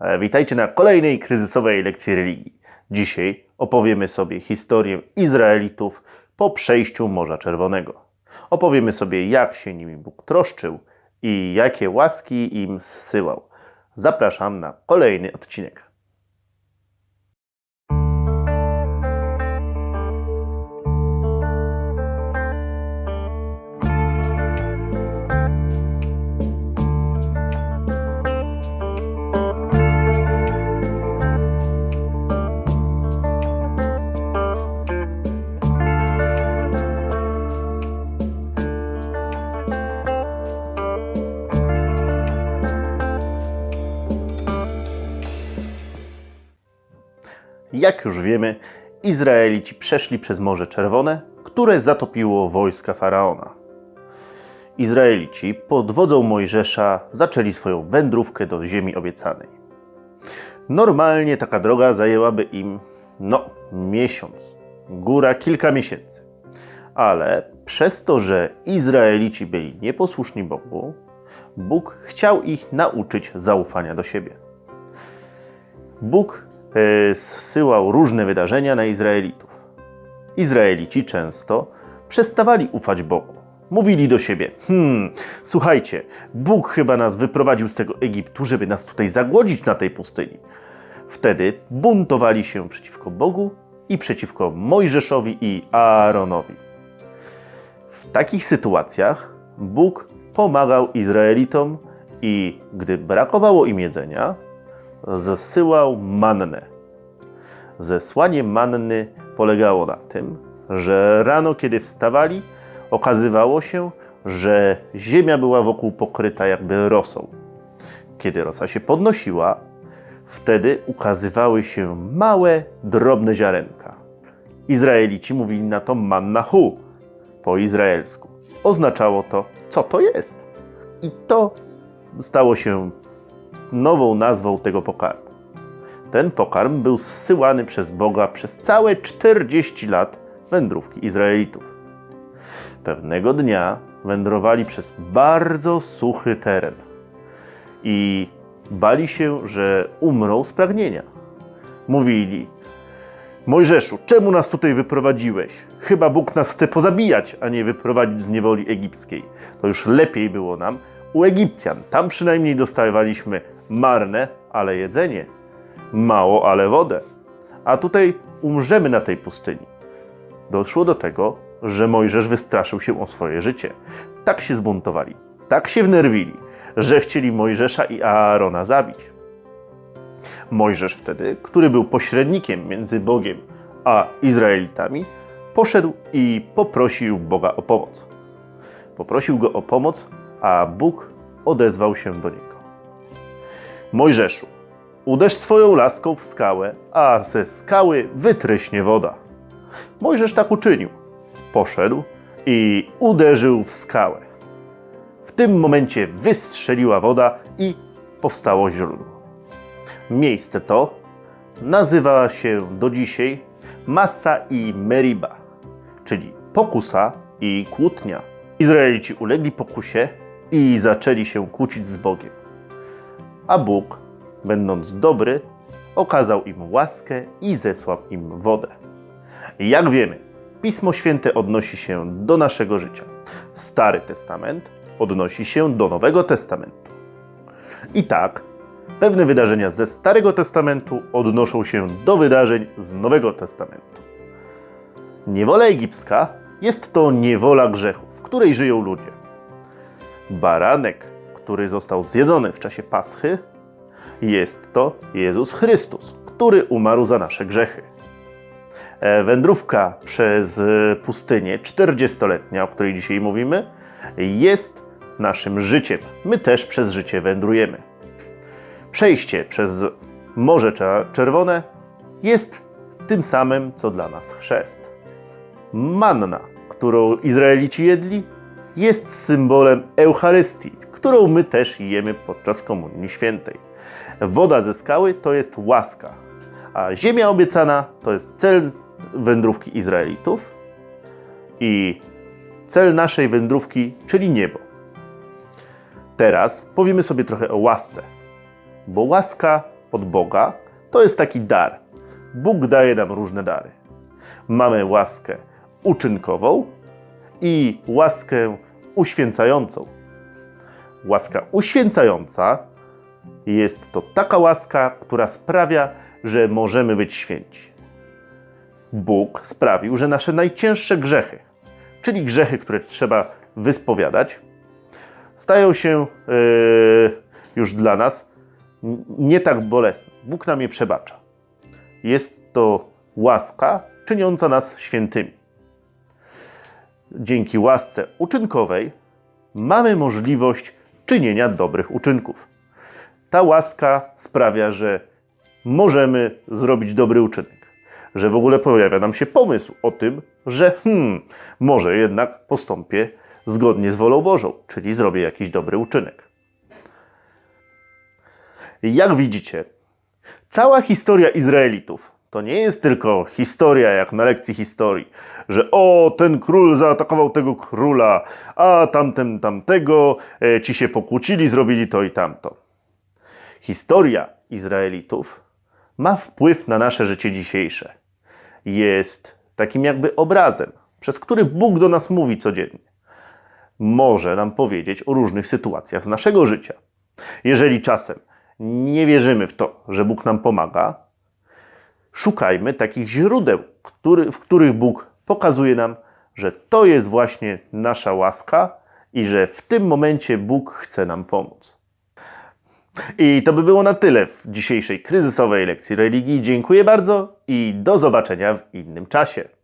E, Witajcie na kolejnej kryzysowej lekcji religii. Dzisiaj opowiemy sobie historię Izraelitów po przejściu Morza Czerwonego. Opowiemy sobie, jak się nimi Bóg troszczył i jakie łaski im zsyłał. Zapraszam na kolejny odcinek. Jak już wiemy, Izraelici przeszli przez Morze Czerwone, które zatopiło wojska faraona. Izraelici pod wodzą Mojżesza zaczęli swoją wędrówkę do ziemi obiecanej. Normalnie taka droga zajęłaby im, no, miesiąc, góra kilka miesięcy. Ale przez to, że Izraelici byli nieposłuszni Bogu, Bóg chciał ich nauczyć zaufania do siebie. Bóg zsyłał różne wydarzenia na Izraelitów. Izraelici często przestawali ufać Bogu. Mówili do siebie: Hmm, słuchajcie, Bóg chyba nas wyprowadził z tego Egiptu, żeby nas tutaj zagłodzić na tej pustyni. Wtedy buntowali się przeciwko Bogu i przeciwko Mojżeszowi i Aaronowi. W takich sytuacjach Bóg pomagał Izraelitom i gdy brakowało im jedzenia, zsyłał mannę. Zesłanie manny polegało na tym, że rano, kiedy wstawali, okazywało się, że ziemia była wokół pokryta jakby rosą. Kiedy rosa się podnosiła, wtedy ukazywały się małe, drobne ziarenka. Izraelici mówili na to manna hu po izraelsku. Oznaczało to, co to jest. I to stało się nową nazwą tego pokarmu. Ten pokarm był zsyłany przez Boga przez całe 40 lat wędrówki Izraelitów. Pewnego dnia wędrowali przez bardzo suchy teren i bali się, że umrą z pragnienia. Mówili: Mojżeszu, czemu nas tutaj wyprowadziłeś? Chyba Bóg nas chce pozabijać, a nie wyprowadzić z niewoli egipskiej. To już lepiej było nam u Egipcjan. Tam przynajmniej dostawaliśmy marne, ale jedzenie, mało, ale wodę. A tutaj umrzemy na tej pustyni. Doszło do tego, że Mojżesz wystraszył się o swoje życie. Tak się zbuntowali, tak się wnerwili, że chcieli Mojżesza i Aarona zabić. Mojżesz wtedy, który był pośrednikiem między Bogiem a Izraelitami, poszedł i poprosił Boga o pomoc. Poprosił go o pomoc, a Bóg odezwał się do niego. Mojżeszu, uderz swoją laską w skałę, a ze skały wytryśnie woda. Mojżesz tak uczynił. Poszedł i uderzył w skałę. W tym momencie wystrzeliła woda i powstało źródło. Miejsce to nazywa się do dzisiaj Masa i Meriba, czyli pokusa i kłótnia. Izraelici ulegli pokusie i zaczęli się kłócić z Bogiem. A Bóg, będąc dobry, okazał im łaskę i zesłał im wodę. Jak wiemy, Pismo Święte odnosi się do naszego życia. Stary Testament odnosi się do Nowego Testamentu. I tak, pewne wydarzenia ze Starego Testamentu odnoszą się do wydarzeń z Nowego Testamentu. Niewola egipska jest to niewola grzechu, w której żyją ludzie. Baranek, który został zjedzony w czasie Paschy, jest to Jezus Chrystus, który umarł za nasze grzechy. E, Wędrówka przez pustynię 40-letnia, o której dzisiaj mówimy, jest naszym życiem. My też przez życie wędrujemy. Przejście przez Morze Czerwone jest tym samym, co dla nas chrzest. Manna, którą Izraelici jedli, jest symbolem Eucharystii, którą my też jemy podczas Komunii Świętej. Woda ze skały to jest łaska, a ziemia obiecana to jest cel wędrówki Izraelitów i cel naszej wędrówki, czyli niebo. Teraz powiemy sobie trochę o łasce, bo łaska od Boga to jest taki dar. Bóg daje nam różne dary. Mamy łaskę uczynkową i łaskę uświęcającą. Łaska uświęcająca jest to taka łaska, która sprawia, że możemy być święci. Bóg sprawił, że nasze najcięższe grzechy, czyli grzechy, które trzeba wyspowiadać, stają się yy, już dla nas nie tak bolesne. Bóg nam je przebacza. Jest to łaska czyniąca nas świętymi. Dzięki łasce uczynkowej mamy możliwość czynienia dobrych uczynków. Ta łaska sprawia, że możemy zrobić dobry uczynek. Że w ogóle pojawia nam się pomysł o tym, że hmm, może jednak postąpię zgodnie z wolą Bożą, czyli zrobię jakiś dobry uczynek. Jak widzicie, cała historia Izraelitów to nie jest tylko historia jak na lekcji historii, że o, ten król zaatakował tego króla, a tamten tamtego, e, ci się pokłócili, zrobili to i tamto. Historia Izraelitów ma wpływ na nasze życie dzisiejsze. Jest takim jakby obrazem, przez który Bóg do nas mówi codziennie. Może nam powiedzieć o różnych sytuacjach z naszego życia. Jeżeli czasem nie wierzymy w to, że Bóg nam pomaga, szukajmy takich źródeł, który, w których Bóg pokazuje nam, że to jest właśnie nasza łaska i że w tym momencie Bóg chce nam pomóc. I to by było na tyle w dzisiejszej kryzysowej lekcji religii. Dziękuję bardzo i do zobaczenia w innym czasie.